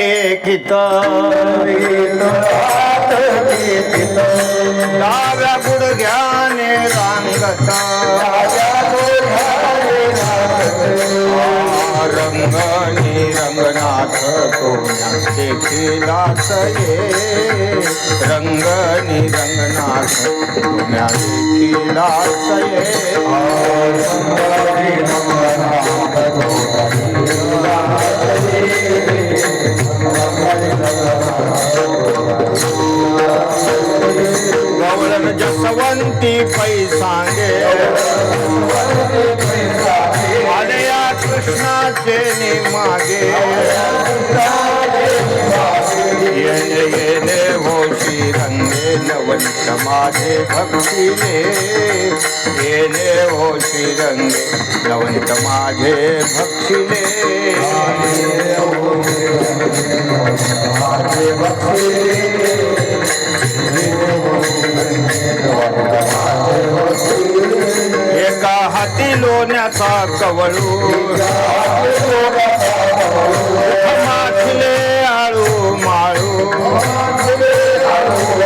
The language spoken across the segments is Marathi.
टेकित डाव्या गुडघ्याने रांगत। रंगणी रंगनाथ कोण्या देखीलाच ये? रंगणी रंगनाथ कोण्या देखीलाच ये? गौरन जसवंती पैसांगे कृष्णा कृष्णाचे मागे रंगे माझे भक्तीने येणे ओ श्रीरंगे नवंत माझे भक्तीने माझे भक्तीले एका हाती लोण्याचा कवळू माथले आळू माळू.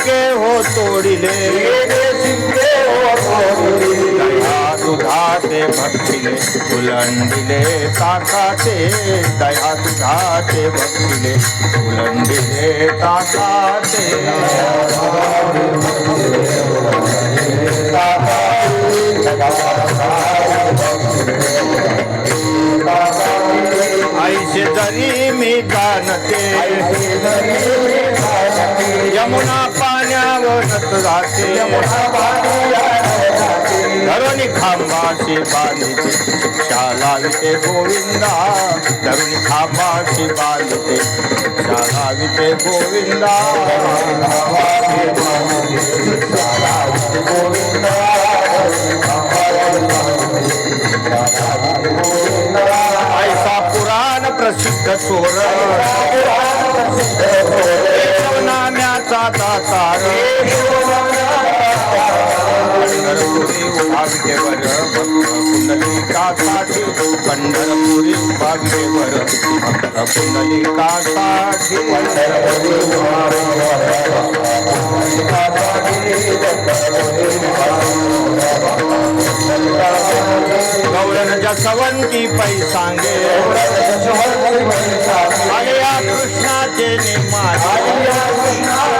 सिमके हो तोड़ी ले। सिमके हो तोड़ी दया सुधाते भक्तिले उलंडिले ताकाते दया सुधाते भक्तिले उलंडिले ताकाते ऐसे दरी में गानते यमुना મારો નતદાસી ધરુણી ખાંબાશી બાંધી શાલાવી તે ગોવિંદા ધરુણી ખાંબાશી બાંધી શાલાવી તે ગોવિંદા ऐसा पुराण प्रसिद्ध सोरा नाम सा साकार पंढरपुरी भाग्यवर भक्त पुंडलिकासाठी पंढरपुरी भाग्यवर भक्त पुंडलिकासाठी पंढरपुरी गौरन जसवंती पै सांगे अरे कृष्णाचे निमाणे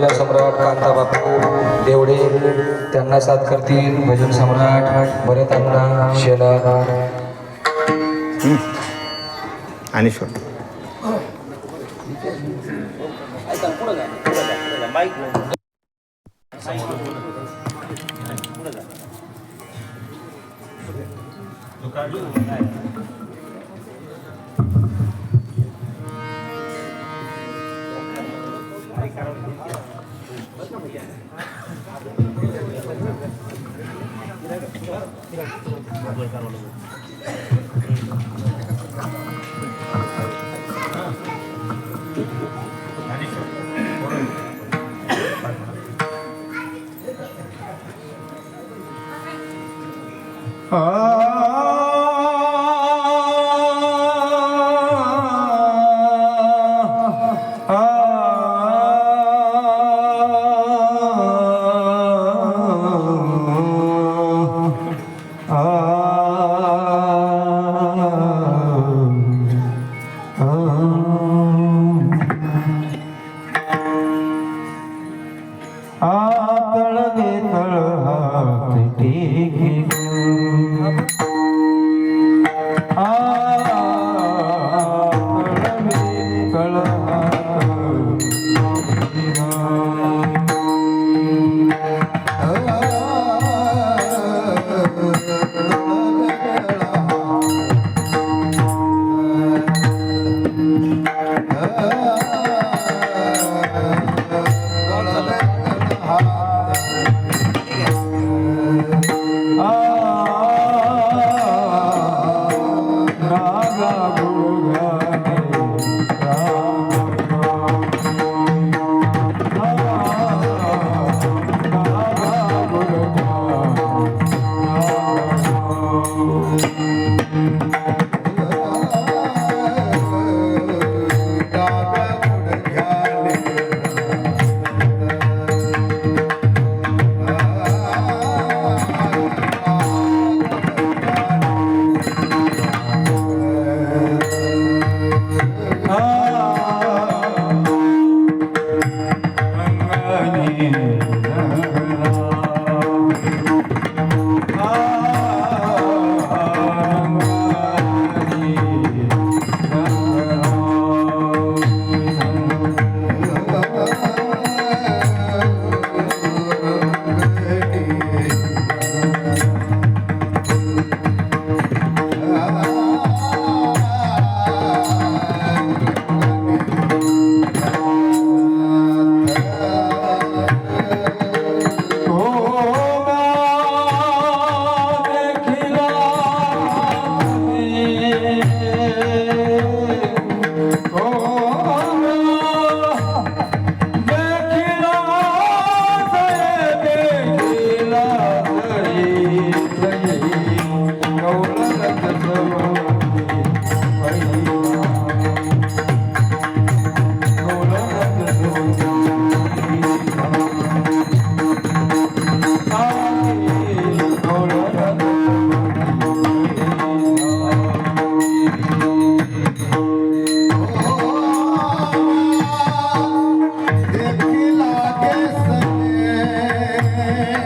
रंगे भजन सम्राट कांताबापू देवडे त्यांना साथ करतील भजन सम्राट भरत अण्णा शेला. आणि शोध Gracias. Hare Rama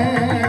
है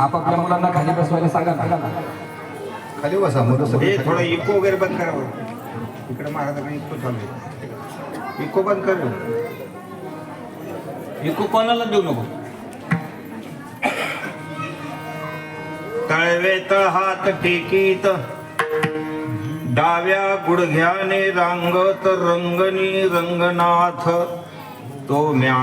आपापल्या मुलांना खाली बसवायला सांगा ना. खाली बसा मग हे थोडं इको वगैरे बंद करा बरं. इकडे महाराजांना इको चालू आहे. इको बंद कर. इको कोणाला देऊ नको? तळवे तळ हात टेकीत. डाव्या गुडघ्याने रांगत रंगनी रंगनाथ. तो म्या